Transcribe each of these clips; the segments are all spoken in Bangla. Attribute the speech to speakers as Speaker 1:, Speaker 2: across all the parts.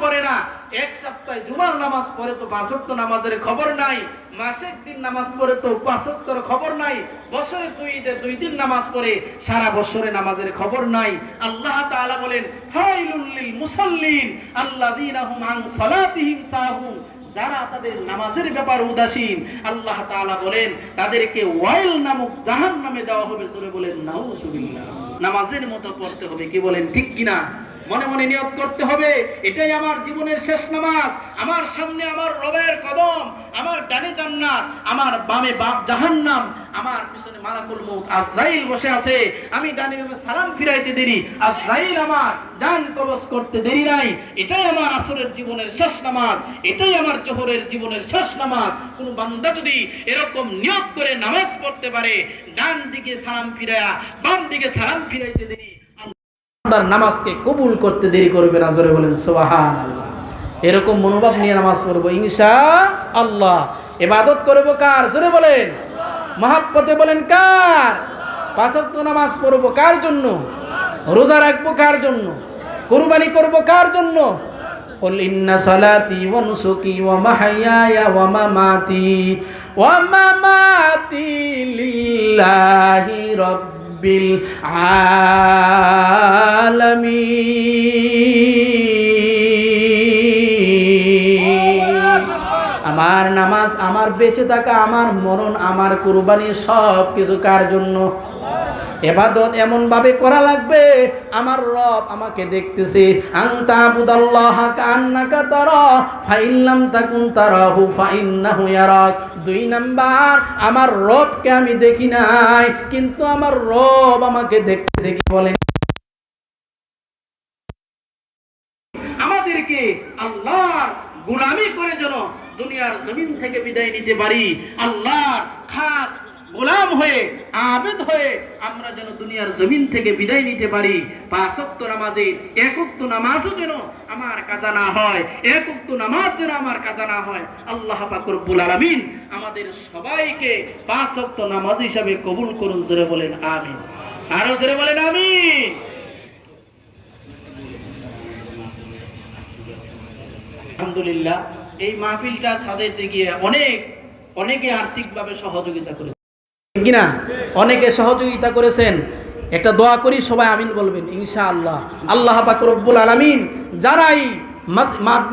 Speaker 1: পড়ে না। এক সপ্তাহে জুমার নামাজ পড়ে তো পাঁচক্ত নামাজের খবর নাই। মাসের দিন নামাজ পড়ে তো পাঁচক্তর খবর নাই। বছরে দুই দুই দিন নামাজ পড়ে, সারা বছরে নামাজের খবর নাই। আল্লাহ তাআলা বলেন ফাইলুল লিল মুসাল্লিন আল্লাযীনা হুম আন সালাতিহিম সাহুন। যারা তাদের নামাজের ব্যাপার উদাসীন, আল্লাহ তাআলা বলেন, তাদেরকে ওয়াইল নামক জাহান্নামে দেওয়া হবে। জোরে বলেন, নাউজুবিল্লাহ। নামাজের মতো পড়তে হবে, কি বলেন, ঠিক কিনা? মনে মনে নিয়ত করতে হবে। এটাই আমার জীবনের শেষ নামাজ। আমার সামনে আমার রবের কদম, আমার ডানে জান্নাত, আমার বামে বাপ জাহান্নাম, আমার পিছনে মালাকুল মউত আজরাইল বসে আছে। আমি ডানে বামে সালাম ফিরাইতে দেরি, আজরাইল আমার জান কবজ করতে দেরি নাই। এটাই আমার আসরের জীবনের শেষ নামাজ, এটাই আমার জোহরের জীবনের শেষ নামাজ। কোন বান্দা যদি এরকম নিয়ত করে নামাজ পড়তে পারে, ডান দিকে সালাম ফিরায়া, বাম দিকে সালাম ফিরাইতে দেরি
Speaker 2: বান্দার নামাজকে কবুল করতে দেরি করবে না জোরে বলেন সোহান এরকম মনোভাব নিয়ে নামাজ পড়বো ইনশা আল্লাহ এবাদত করবো কার জোরে বলেন মহাব্বতে বলেন কার পাঁচক্ত নামাজ পড়বো কার জন্য রোজা রাখবো কার জন্য কোরবানি করবো কার জন্য قل إن صلاتي ونسكي ومحياي ومماتي ومماتي لله رب রব্বিল আলামিন। আমার নামাজ আমার বেঁচে থাকা, আমার মরণ, আমার কুরবানি সব কিছু কার জন্য? এবাদত এমন ভাবে করা লাগবে, আমার রব আমাকে দেখতেছে আংতা বুদাল্লাহ কান্নাকা তারা ফাইল্লাম তাকুন তারাহু, ফাইন্নাহু ইয়ারাক। দুই নাম্বার, আমার রবকে আমি দেখি নাই, কিন্তু আমার রব আমাকে দেখতেছে। কি বলেন?
Speaker 1: আমাদেরকে আল্লাহর গোলামি করে যেন দুনিয়ার জমিন থেকে বিদায় নিতে পারি। আল্লাহর খাস গোলাম হয়ে, আবেদ হয়ে আমরা যেন দুনিয়ার জমিন থেকে বিদায় নিতে পারি। পাঁচক্ত নামাজে একক্ত নামাজও যেন আমার কাজা না হয় একক্ত নামাজ যেন আমার কাজা না হয়। আল্লাহ পাক রব্বুল আলামিন আমাদের সবাইকে পাঁচক্ত নামাজ হিসাবে কবুল করুন, জোরে বলেন আমিন। আরও জোরে বলেন আমিন। আলহামদুলিল্লাহ, এই মাহফিলটা সাজাইতে গিয়ে অনেক, অনেকে আর্থিকভাবে সহযোগিতা করে
Speaker 2: কিনা? অনেকে সহযোগিতা করেছেন। একটা দোয়া করি, সবাই আমিন বলবেন ইনশা আল্লাহ আল্লাহ রব্বুল আলমিন যারাই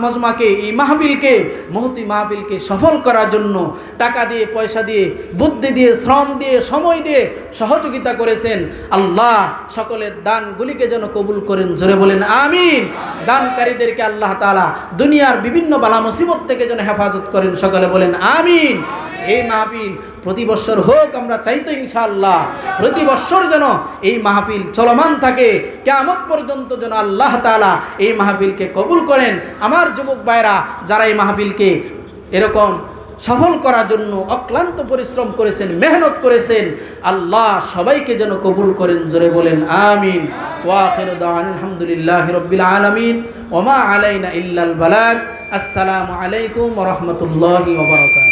Speaker 2: মজমাকে, এই মাহবিলকে মহতি মাহবিলকে সফল করার জন্য টাকা দিয়ে, পয়সা দিয়ে, বুদ্ধি দিয়ে, শ্রম দিয়ে, সময় দিয়ে সহযোগিতা করেছেন, আল্লাহ সকলের দানগুলিকে যেন কবুল করেন। জোরে বলেন, আমিন। দানকারীদেরকে আল্লাহ তালা দুনিয়ার বিভিন্ন বালা মুসিবত থেকে যেন হেফাজত করেন। সকলে বলেন, আমিন। এই মাহফিল, প্রতি বছর হোক আমরা চাইতো ইনশাআল্লাহ, প্রতি বছর যেন এই মাহফিল চলমান থাকে কেমন পর্যন্ত যেন আল্লাহ তালা এই মাহফিলকে কবুল করেন। আমার যুবক ভাইরা যারা এই মাহফিলকে এরকম সফল করার জন্য অক্লান্ত পরিশ্রম করেছেন, মেহনত করেছেন, আল্লাহ সবাইকে যেন কবুল করেন, জোরে বলেন আমিন। আলহামদুলিল্লাহ রব্বিল আলামিন ওমা আলাইনা ইল্লাল বালাক আসসালামু আলাইকুম রাহমাতুল্লাহি ওয়া বারাকাতুহু।